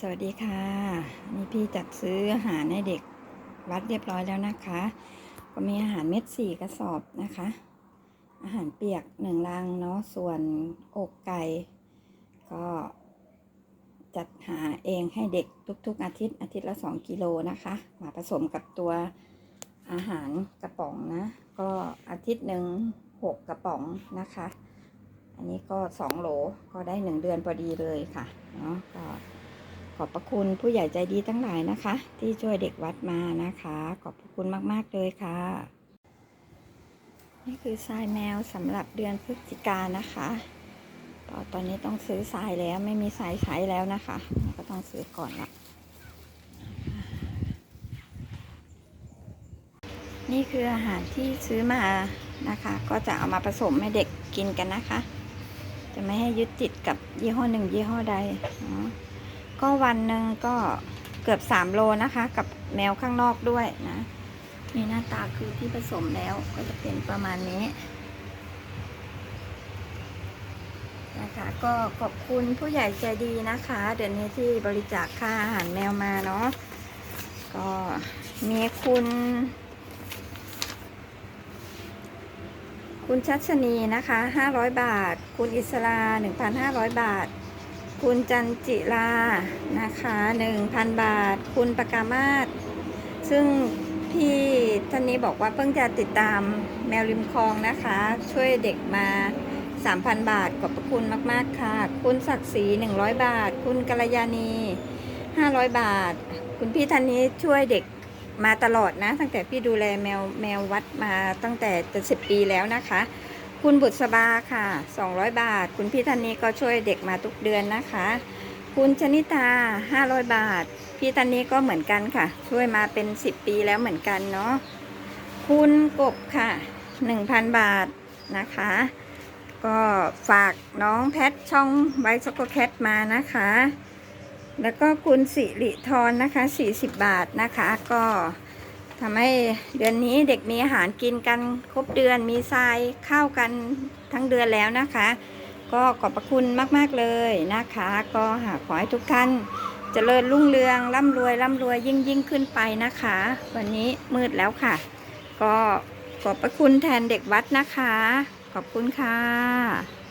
สวัสดีค่ะ นี่พี่จัดซื้ออาหารให้เด็กวัดเรียบร้อยแล้วนะคะ ก็มีอาหารเม็ดสี่กระสอบนะคะ อาหารเปียกหนึ่งลังเนาะส่วนอกไก่ก็จัดหาเองให้เด็กทุกๆ อาทิตย์อาทิตย์ละสองกิโลนะคะมาผสมกับตัวอาหารกระป๋องนะ ก็อาทิตย์หนึ่งหกกระป๋องนะคะ อันนี้ก็สองโหลก็ได้หนึ่งเดือนพอดีเลยค่ะเนาะก็ ขอบพระคุณผู้ใหญ่ใจดีทั้งหลายนะคะ ที่ช่วยเด็กวัดมานะคะ ขอบพระคุณมาก ๆ เลยค่ะ นี่คือทรายแมวสำหรับเดือนพฤศจิกานนะคะก็ตอนนี้ต้องซื้อทรายแล้วไม่มีทรายใช้แล้วนะคะก็ต้องซื้อก่อนละนี่คืออาหารที่ซื้อมานะคะ ก็จะเอามาผสมให้เด็กกินกันนะคะ จะไม่ให้ยึดติดกับยี่ห้อหนึ่งยี่ห้อใดเนาะ ก็วันหนึ่งก็เกือบ3โลนะคะ กับแมวข้างนอกด้วยนะนี่หน้าตาคือที่ผสมแล้วก็จะเป็นประมาณนี้นะคะก็ขอบคุณผู้ใหญ่ใจดีนะคะ เดือนนี้ที่บริจาคค่าอาหารแมวมาเนาะก็มีคุณ คุณชัชนีนะคะ 500 บาท คุณอิสรา 1,500 บาท คุณจันจิลานะคะ1,000บาท คุณประกามาศซึ่งพี่ท่านนี้บอกว่าเพิ่งจะติดตามแมวริมคลองนะคะ ช่วยเด็กมา 3,000 บาทขอบพระคุณมาก ๆ ค่ะ คุณศักดิ์ศรี100 บาท คุณกัลยาณี 500 บาท คุณพี่ท่านนี้ช่วยเด็กมาตลอดนะ ตั้งแต่พี่ดูแลแมวแมววัดมาตั้งแต่จะสิบปีแล้วนะคะ คุณบุษบาค่ะ 200 บาท คุณพี่ท่านนี้ก็ช่วยเด็กมาทุกเดือนนะคะ คุณชนิตา 500 บาท พี่ท่านนี้ก็เหมือนกันค่ะ ช่วยมาเป็น 10 ปีแล้วเหมือนกันเนาะ คุณกบค่ะ 1,000 บาทนะคะ ก็ฝากน้องแพทช่องไวช็อกโกแคทมานะคะ แล้วก็คุณสิริธรนะคะ 40 บาทนะคะ ก็ ทำให้เดือนนี้เด็กมีอาหารกินกันครบเดือนมีทรายเข้ากันทั้งเดือนแล้วนะคะ ก็ขอบพระคุณมากๆเลยนะคะ ก็หาขอให้ทุกท่านเจริญรุ่งเรืองร่ำรวยร่ำรวยยิ่งยิ่งขึ้นไปนะคะ วันนี้มืดแล้วค่ะ ก็ขอบพระคุณแทนเด็กวัดนะคะ ขอบคุณค่ะ